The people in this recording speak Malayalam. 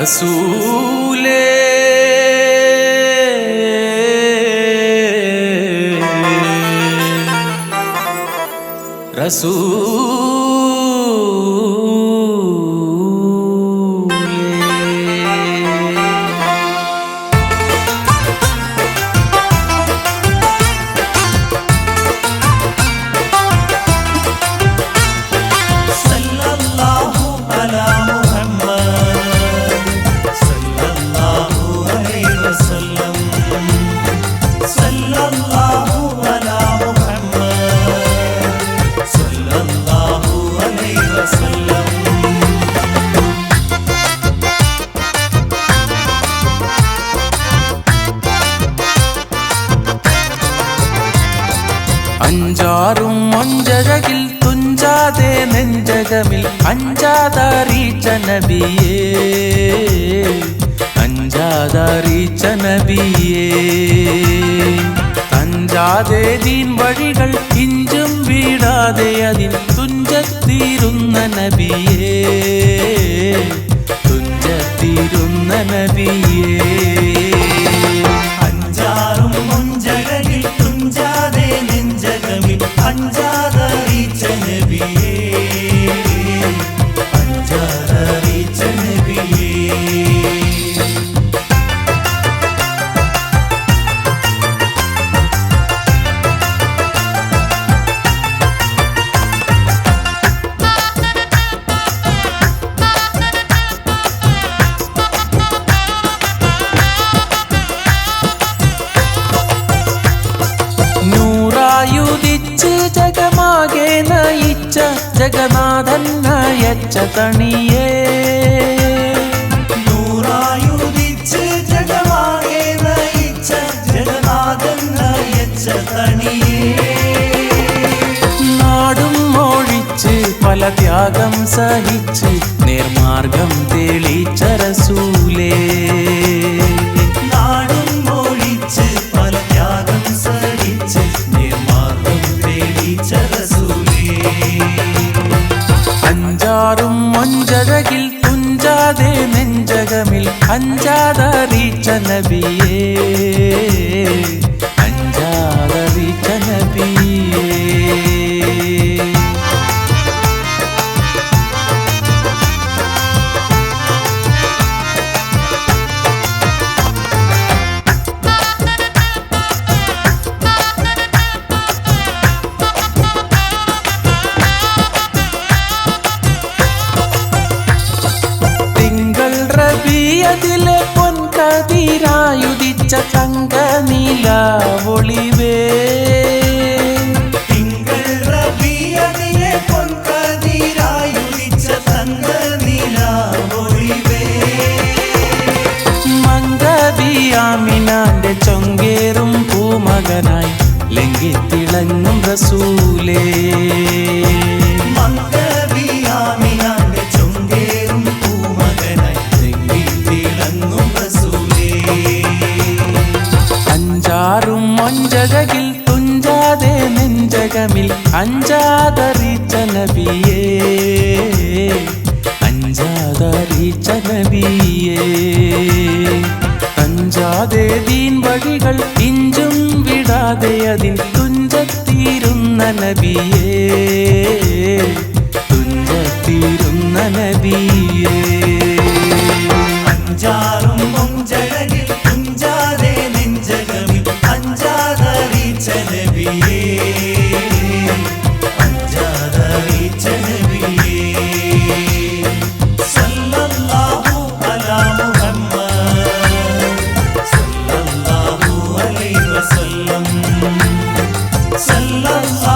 റസൂലേ റസൂലേ അഞ്ചാറും ഒഞ്ചഴകിൽ തുഞ്ചാതെ നെഞ്ചകമിൽ അഞ്ചാതറിയിച്ച നബിയേ അഞ്ചാതറിയിച്ച നബിയേ തഞ്ചാതെ ദീൻ വഴികൾ ഇഞ്ചും വീടാതെ അതിൽ തുഞ്ചത്തീരുന്ന നബിയേ തുഞ്ചത്തീരുന്ന നബിയേ ജഗന്നാഥൻ അയച്ച തണിയേ. നൂറായുദിച്ച് ജഗമാകെ നയിച്ച ജഗന്നാഥൻ നയിച്ച തണിയേ. നാടും ഒഴിച്ച് പല ത്യാഗം സഹിച്ച് നേർമാർഗം തെളിച്ച ഒഞ്ചഴകിൽ തുഞ്ചാതെ നെഞ്ചകമിൽ അഞ്ചാതറിയിച്ച നബിയേ. തങ്ക നിലാവൊളിവേ മങ്കബിയാമിനാന്റെ ചൊങ്കേറും പൂമകനായി ലംഘിത്തിളങ്ങും റസൂലേ. അഞ്ചാതറിച്ച നബിയേ അഞ്ചാതറിച്ച നബിയേ അഞ്ചാതെ ദീൻ വഴികൾ ഇഞ്ചും വിടാതെ അതിൽ തുഞ്ചത്തീരുന്ന നബിയേ തുഞ്ചത്തീരുന്ന നബിയേ. sallallahu